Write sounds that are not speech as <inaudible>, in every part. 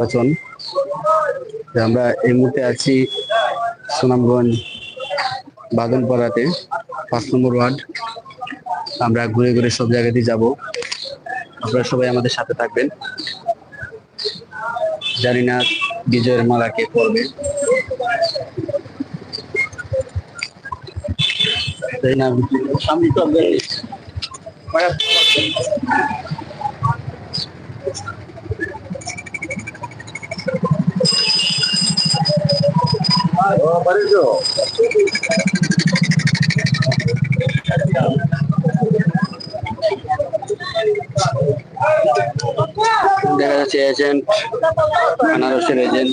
নির্বাচন। আমরা এই মুহূর্তে আছি সুনামগঞ্জ বাদনপাড়াতে পাঁচ নম্বর ওয়ার্ড। আমরা ঘুরে ঘুরে সব জায়গাতেই যাব। আপনারা সবাই আমাদের সাথে থাকবেন। জানি না বিজয়ের মালা কে করবে দেখা যাচ্ছে এজেন্ট আনারসের agent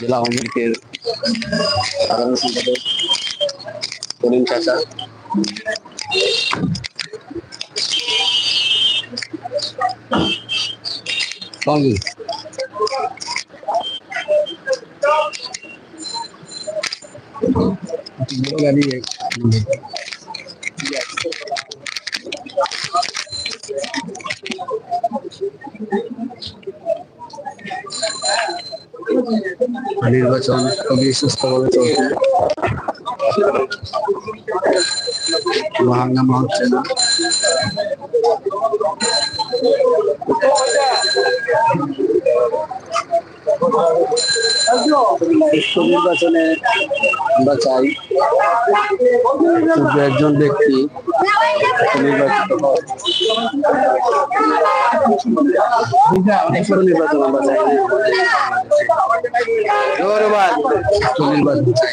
bilang mikir sekarang sudah turun kaca Tony Thank you. নির্বাচন খুবই সুস্থভাবে চলছে হাঙ্গামা হচ্ছে না। সুষ্ঠু নির্বাচনে আমরা চাই একজন ব্যক্তি নির্বাচিত হয় সুষ্ঠু নির্বাচন আমরা চাই না। ধন্যবাদ সুষ্ঠু নির্বাচন চাই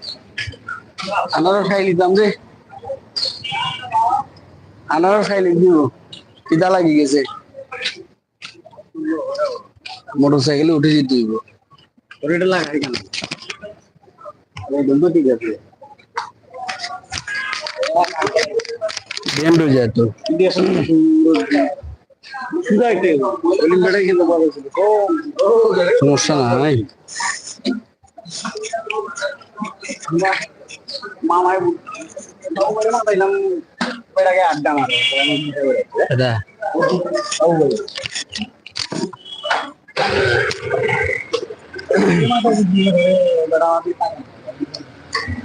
আনারস খাই নিতাম যে। আনারস খাই দিব পিতা লাগি গেছে। মোটর সাইকেলে উঠে যেতে লাগাই কেন? ঠিক আছে। সমস্যা নাই? মামায় মাতাইলাম বেড়াকে আড্ডা মারে এটা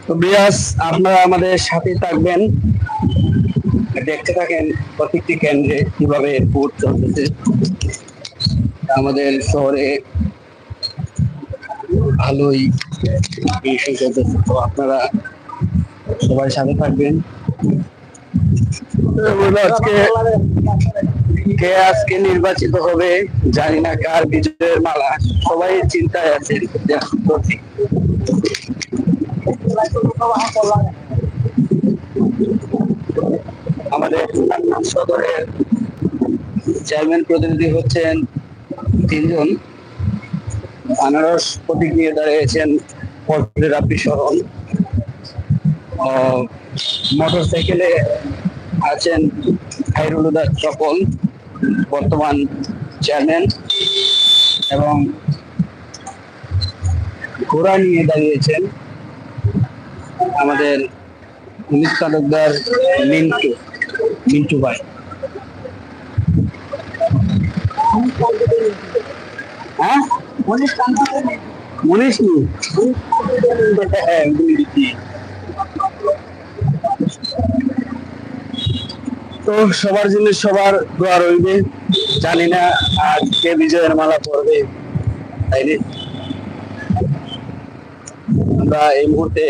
তো বিয়াস আপনারা আমাদের সাথে থাকবেন দেখতে থাকেন প্রত্যেকটি কেন্দ্রে কীভাবে ভোট চলতেছে। আমাদের শহরে ভালোই তো আপনারা সবাই সাথে থাকবেন। কে আজকে নির্বাচিত হবে, জানি না কার বিজয়ের মালা। সবাই চিন্তায় আছে আমাদের সদরের চেয়ারম্যান প্রতিনিধি হচ্ছেন তিনজন। আনারস প্রতীক নিয়ে দাঁড়িয়েছেন ফজলে রাব্বি শরণ মোটর সাইকেলে আছেন খাইরুল হুদা চপল, বর্তমান চেয়ারম্যান, এবং ঘোড়া নিয়ে দাঁড়িয়েছেন আমাদের পুলিশ তালুকদার মিন্টু মিন্টু ভাই। হ্যাঁ? তো সবার জন্য সবার দোয়া রইবে। জানি না আর কে বিজয়ের মালা পড়বে তাই আমরা এই মুহূর্তে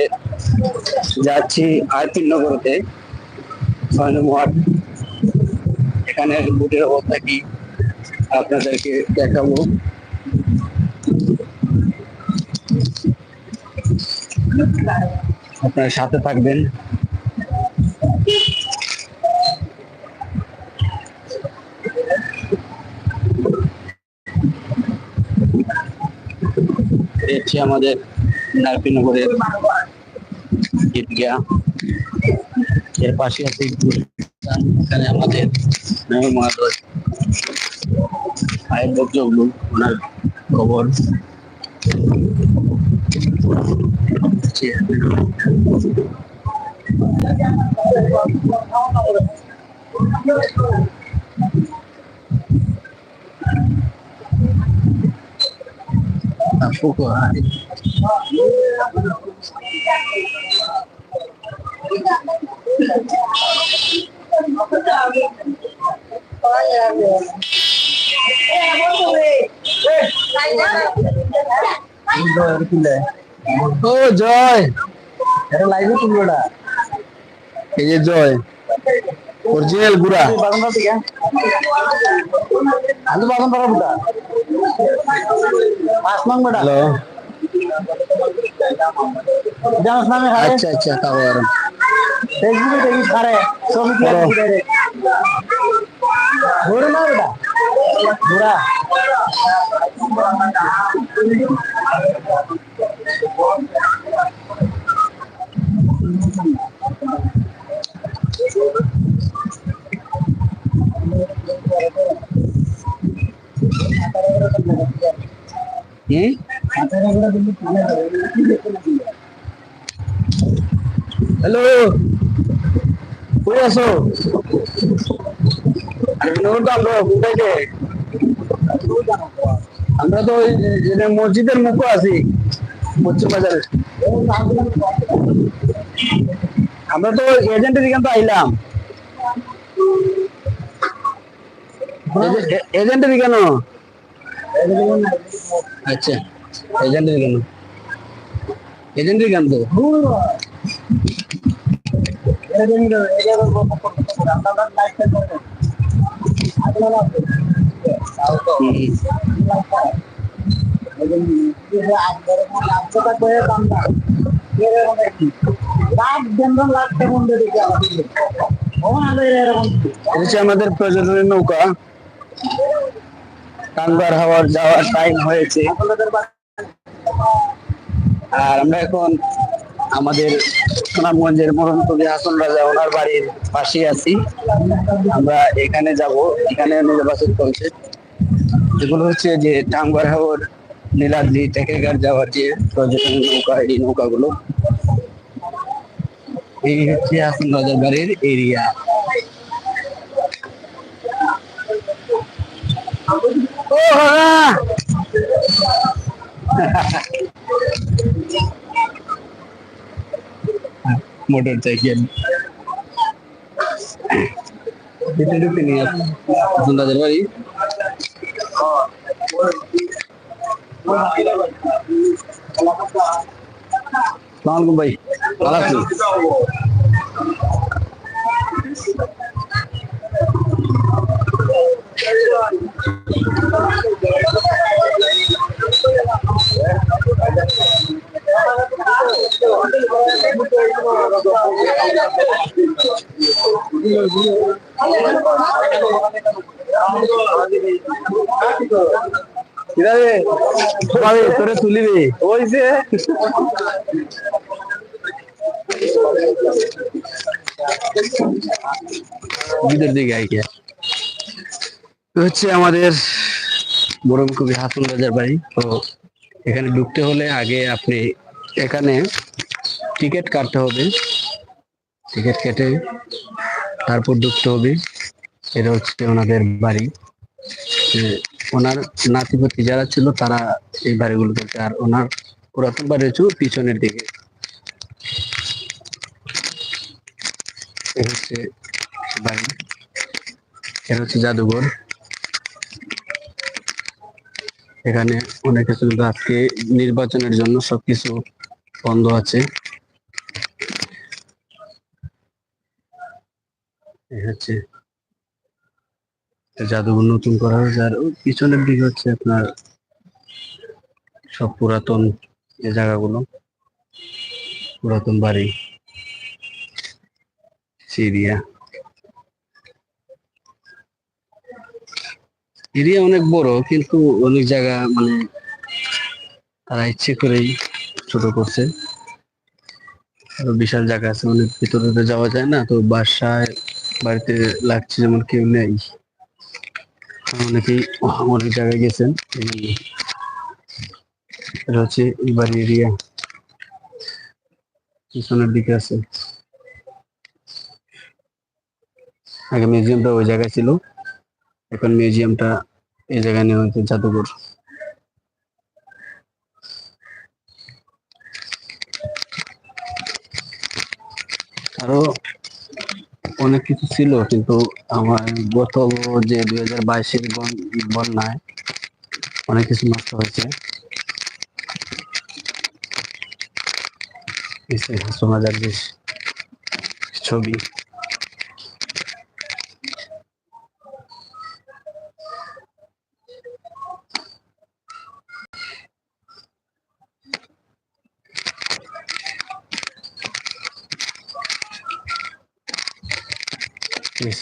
যাচ্ছি আয়তিন নগরতে এখানে বুটের অবস্থা কি, আপনাদেরকে দেখাবো। আপনার সাথে থাকবেন। হচ্ছে আমাদের নারপিনগরের ঈদগা এর পাশে আছে এখানে আমাদের মহাদয় আয়ের বক্তব্য ওনার খবর 解那个。反复过来。இருக்குல்ல ও জয়। এটা লাইভে তুলবো এটা এই যে জয়। অরিজিনাল গুড়া। তো বাগান পাড়া বুটা পাঁচ নং বেটা। হ্যালো। জানাস নামে আচ্ছা আচ্ছা খাবার ফেসবুকে দেখি হারে ছবি দিয়ে। ডাইরেক্ট না বেটা ঘুরা হুম হ্যালো কই আছো আরে বিনোদ তো আমরা কোথায় যে? আমরা তো ওই যে- যে মসজিদের মুখে আছি পশ্চিম বাজারে আমরা তো এজেন্টের এখান তো আইলাম। এজে- এজেন্টের কেন আচ্ছা এজেন্টের কেন এজেন্টের কেন তো? হুম। আমাদের প্রয়োজনের নৌকা টাঙ্গার হাওয়ার যাওয়ার টাইম হয়েছে। আর আমরা এখন আমাদের সুনামগঞ্জের মরণ কবি হাসন রাজা ওনার বাড়ির পাশে আছি। আমরা এখানে যাব, এখানে নির্বাচন চলছে এগুলো হচ্ছে যে টাঙ্গার হাওয়ার নীলাদ্রি টেকেরঘাট যাওয়ার যে পর্যটন নৌকা, এই নৌকাগুলো, এই হচ্ছে হাসন রাজার বাড়ির এরিয়া মোটর সাইকেল। ঢুকতে ঢুকতে নিয়ে আসুন। তাদের বাড়ি সালামালাইকুম ভাই ভালো কীভাবে? তোরে তুলিবে। ওই যে। ভিতর দিকে আইকে হচ্ছে আমাদের বরং কবি হাসন রাজার বাড়ি। তো এখানে ঢুকতে হলে আগে আপনি এখানে টিকিট কাটতে হবে। টিকিট কেটে তারপর ঢুকতে হবে। এটা হচ্ছে ওনাদের বাড়ি। ওনার নাতিপতি যারা ছিল তারা এই বাড়িগুলো করছে আর ওনার পুরাতন বাড়ি হচ্ছে পিছনের দিকে। হচ্ছে বাড়ি এটা হচ্ছে জাদুঘর। এখানে অনেক কিছু আজকে নির্বাচনের জন্য সবকিছু বন্ধ আছে। জাদুঘর নতুন করা হয়েছে। আর পিছনের দিকে হচ্ছে আপনার সব পুরাতন এই জায়গাগুলো, পুরাতন বাড়ি সিরিয়া এরিয়া অনেক বড়, কিন্তু অনেক জায়গা মানে তারা ইচ্ছে করেই ছোট করছে। আরও বিশাল জায়গা আছে, অনেক ভিতরে তো যাওয়া যায় না, তো বাসায় বাড়িতে লাগছে যেমন কেউ নেই। অনেকেই অনেক জায়গায় গেছেন এটা হচ্ছে এই বাড়ি এরিয়া। পিছনের দিকে আছে। আগে মিউজিয়ামটা ওই জায়গায় ছিল। এখন মিউজিয়ামটা এই জায়গায় নেওয়া হয়েছে, জাদুঘর। আরও অনেক কিছু ছিল, কিন্তু আমার গত যে দুই হাজার বাইশের বন্যায় অনেক কিছু নষ্ট হয়েছে। যে ছবি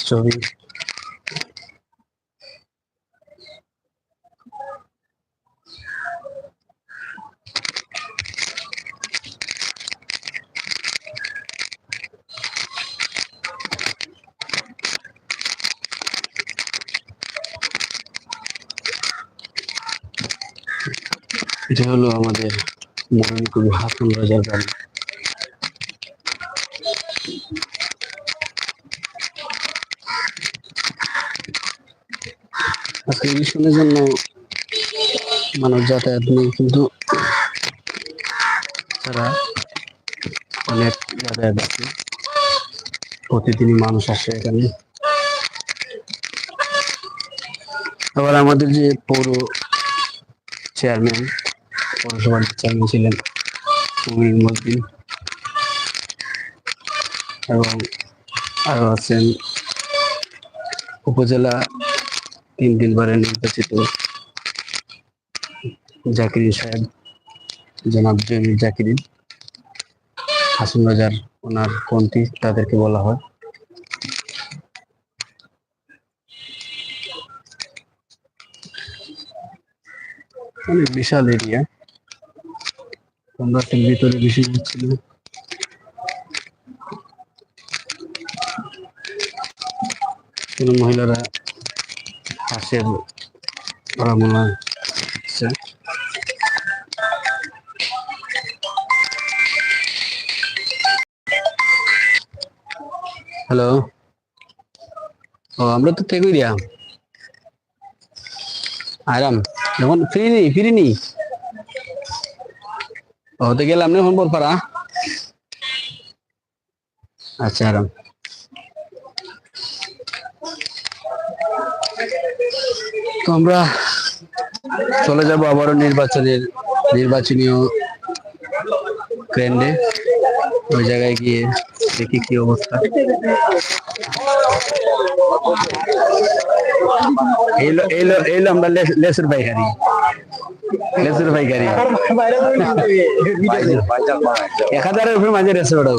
এই ছবি এটা হলো আমাদের মরণী কবি হাসান রাজার বাড়ি ইলেকশনের জন্য মানুষ যাতায়াত নেই কিন্তু তারা অনেক যাতায়াত আছে। প্রতিদিনই মানুষ আসে এখানে। আবার আমাদের যে পৌর চেয়ারম্যান, পৌরসভার চেয়ারম্যান ছিলেন মুমিন মজদিন এবং আরও আছেন উপজেলা তিন তিনবারের নির্বাচিত জাকিরিন সাহেব, জনাব জমির জাকিরিন হাসিন বাজার ওনার পন্থী তাদেরকে বলা হয়। অনেক বিশাল এরিয়া। একটা ভিতরে বেশি ছিল কোনো মহিলারা হাঁসের হয় হচ্ছে। হ্যালো? ও, আমরা তো তেগুইরিয়া আরাম এখন ফ্রি নি ফ্রি নি ও তো গেলাম না এখন বলপারা আচ্ছা আরাম তো আমরা চলে যাব আবারও নির্বাচনের নির্বাচনীয় কেন্দ্রে। ওই জায়গায় গিয়ে দেখি কি অবস্থা। এইলো আমরা লেসুর পাইকারি। লেসুর পাইকারি। এক হাজারের উপরে মাঝে রেসে ওটাও।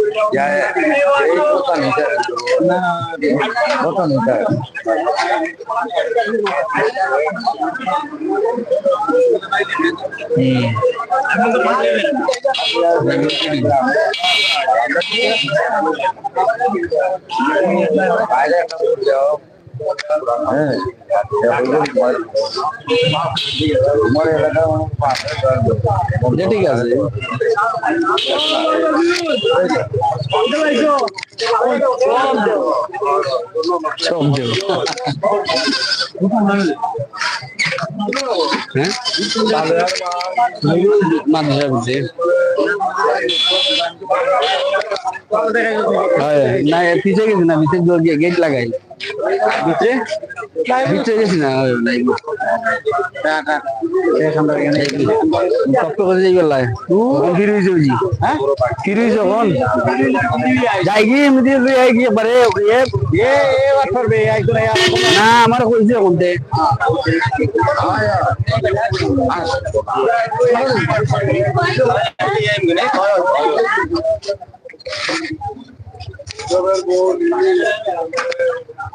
যখন আমার না না ঠিক আছে যায় এই কথা নিতে কথা নিতে বাইরে একটা যাও হ্যাঁ তোমার এলাকা পাশে এটা ঠিক আছে সব দেব হ্যাঁ মাদ্রাসা বলছে হয়, না পিছিয়ে গেছি না ভিতরে গেট লাগাই ভিতরে? ভিতরে গেছি না হয়, নাই। কষ্ট করে যাই গেলাই কি রয়েছে বুঝি হ্যাঁ? কি রয়েছে এখন যাই কি এমনি যাই কি পারে না আমার কইছে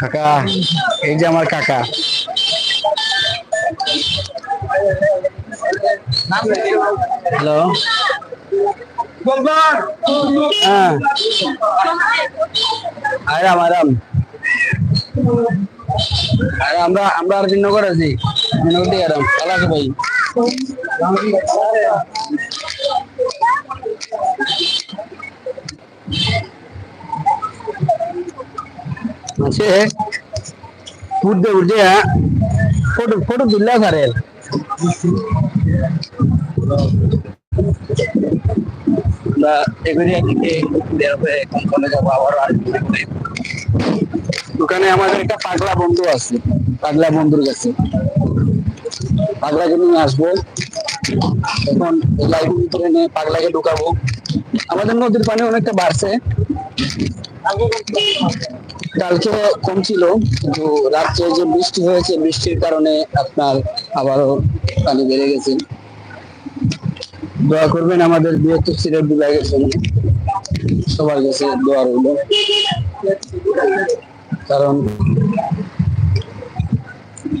কাকা এই যে আমার কাকা। হ্যালো হ্যাঁ। আরাম আরাম। আরে আমরা আমরা আর দিনগর আছি। দিনগর দিয়ে আরাম। ভাই আছে উঠতে উঠতে ফটো ফটো তুললে সারে আমরা এগুলি একদিকে বের হয়ে কোম্পানি যাব আবার আসব দোকানে আমাদের একটা পাগলা বন্ধু আছে পাগলা বন্ধুর কাছে। পাগলাকে নিয়ে আসব। এখন লাইফের ভিতরে নিয়ে পাগলাকে ঢুকাবো। আমাদের নদীর পানি অনেকটা বাড়ছে। কালকে কম ছিল, কিন্তু রাত্রে যে বৃষ্টি হয়েছে, বৃষ্টির কারণে আপনার আবারও পানি বেড়ে গেছে। দোয়া করবেন আমাদের বৃহত্তর সিলেট বিভাগের জন্য। সবার কাছে দোয়া রইল। কারণ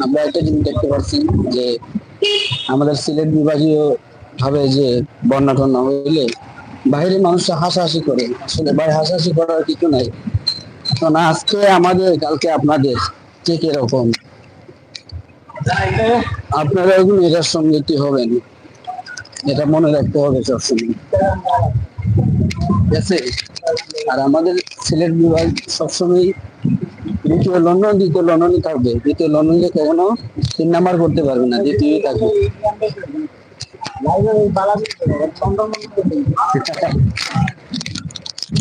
আমরা একটা জিনিস দেখতে পাচ্ছি যে আমাদের সিলেট বিভাগীয় ভাবে যে বন্যা টন্যা হইলে বাইরে মানুষ হাসাহাসি করে। আসলে বাইরে হাসাহাসি করার কিছু নাই। কারণ আজকে আমাদের কালকে আপনাদের ঠিক এরকম আপনারা এখন এটার সঙ্গীতি হবেন। এটা মনে রাখতে হবে সবসময়। ঠিক আছে? আর আমাদের সিলেট বিভাগ সবসময় দ্বিতীয় লন্ডন দ্বিতীয় লন্ডনই থাকবে। দ্বিতীয় লন্ডনকে কখনো তিন নাম্বার করতে পারবে না দ্বিতীয়ই থাকবে। <laughs>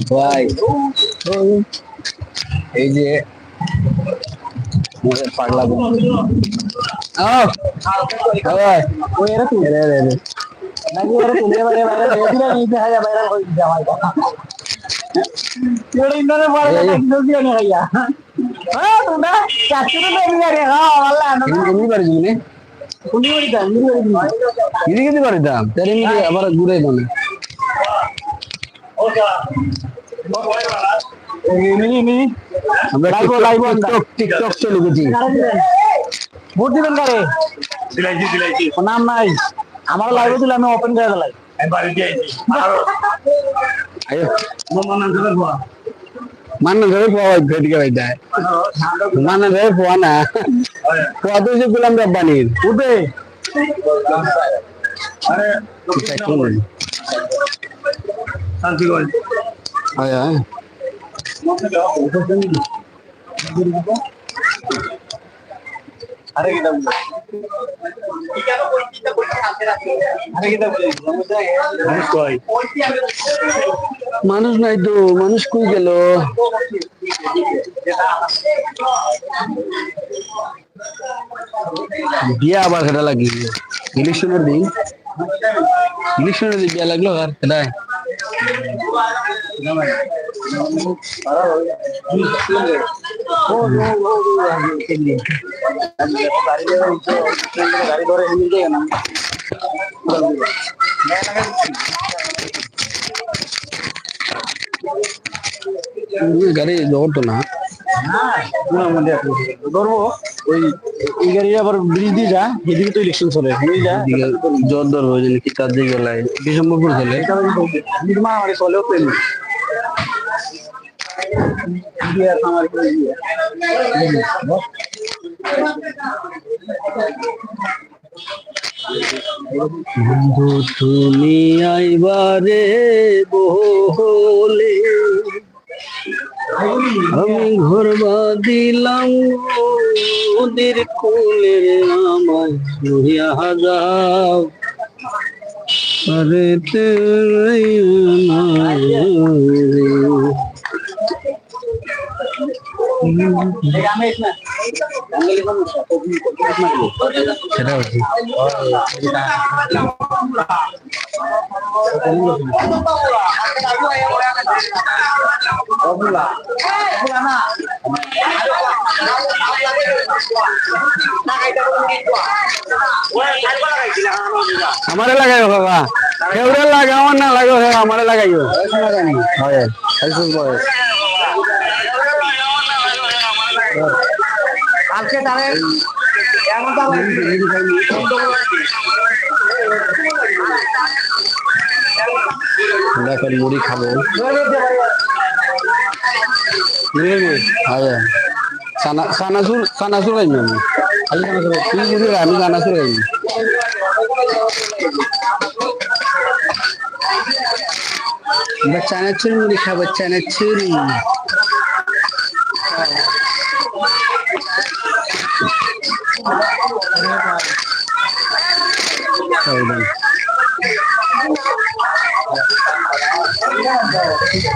ভাই। এই যে মনে পারলাম আবার। ঘুরে মিনি মিনি আমরা টিকটক টিকটক সেলিব্রিটি ভোট দিবেন কারে? দিলাইছি দিলাইছি। নাম নাই। আমার লাইভে দিলে আমি ওপেন করে দিলাই আমি বাড়ি দিয়ে আইছি। আয়ো মন নাম ধরে বাবা মান্না ধরে পাওয়া ভেটকে ভাইটা মান্না ধরে পাওয়া না। পাওয়া তো গুলাম রব্বানির। উঠে। আরে শান্তিগঞ্জ হ্যাঁ মানুষ নাই তো, মানুষ কই গেল? বিয়া আবার খেটা লাগি? ইলেকশনের দিন? ইলেকশনের দিন বিয়া লাগল আর গাড়ি ধরে যায় না? গাড়ি না ধরবো। ওই এই গাড়ি আবার ব্রিজ দিয়ে যা এদিকে তো ইলেকশন চলে। জোর ধরবো কি তার দিকে লাই ডিসেম্বরপুর চলে মারামারি চলেও তো আমার বন্ধু, তুমি আইবারে বলে আমি ঘর দিলাম ওদের কোলে আমায় লইয়া যাও। আরে তে সেটা হচ্ছে আমারে লাগাইও বাবা কেউরে লাগাও না লাগাও আমারে লাগাইও হয় আমরা এখন মুড়ি খাব। হ্যাঁ সানা সানাসুর সানাসুর খাইনি আমি খালি সানাসুর তুই মুড়ি খা, আমি সানাসুর খাইনি চানাচুর মুড়ি খাব চানাচুরি।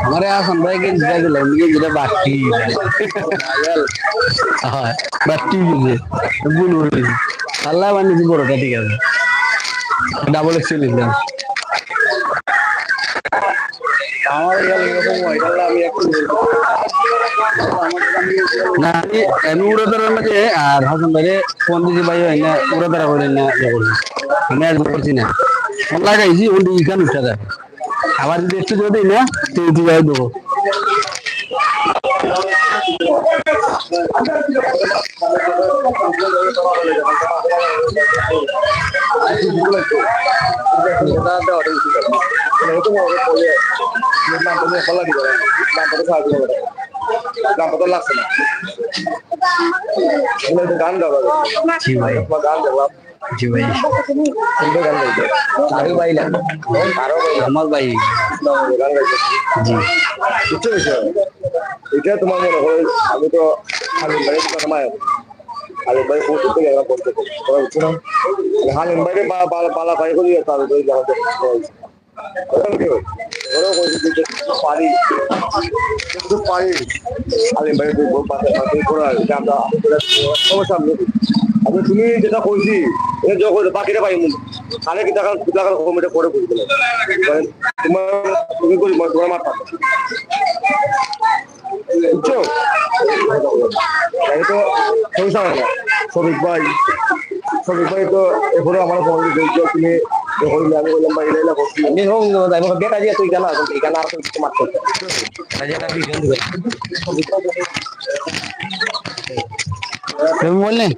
আমারে আসন ভাই কি দিতে দিলাম কি যেটা বাটি হয়। বাটি বুঝে, ভুল বলি আল্লাহ বানিয়েছি বড়টা ঠিক আছে। ডাবল এক্সেল আমার আমি একটু না আমি আমি উড়োদারের মাঝে আর হাসান ভাইরে ফোন দিয়েছি ভাই হয় না উড়োদারা করেন না ইয়ে করছি আমি আর করছি না ফোন লাগাইছি ইখান উঠা দেয় আবার যদি একটু যদি না তুই তুই যাই দেবো লাগছে না। গান গাওয়া জি ভাই। গান গাওয়া জি ভাই। সুন্দর গান গাইছে আরও ভাই না। আরও আমার ভাই। গান গাইছে জি। বুঝতে পেরেছ? এটা তোমার মনে হয় আমি তো হালিম ভাই কথা মায় হালিম ভাই পোস্ট থেকে একটা পোস্ট করি বুঝছ না? হালিম ভাই বালা ভাই করি তাহলে পারি কিন্তু পারি হালিম ভাই করা এটা আমরা সমস্যা আমি তুমি যেটা কইছি এটা যখন বাকিটা পাই তাহলে কি টাকা টাকা কমিটা করে বুঝতে তোমার তুমি করি তোমার মাথা বুঝছ তো শ্রমিক ভাই শ্রমিক ভাই তো এখনও আমার ফোন বললেন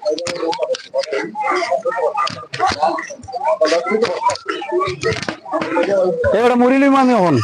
লইম আমি এখন।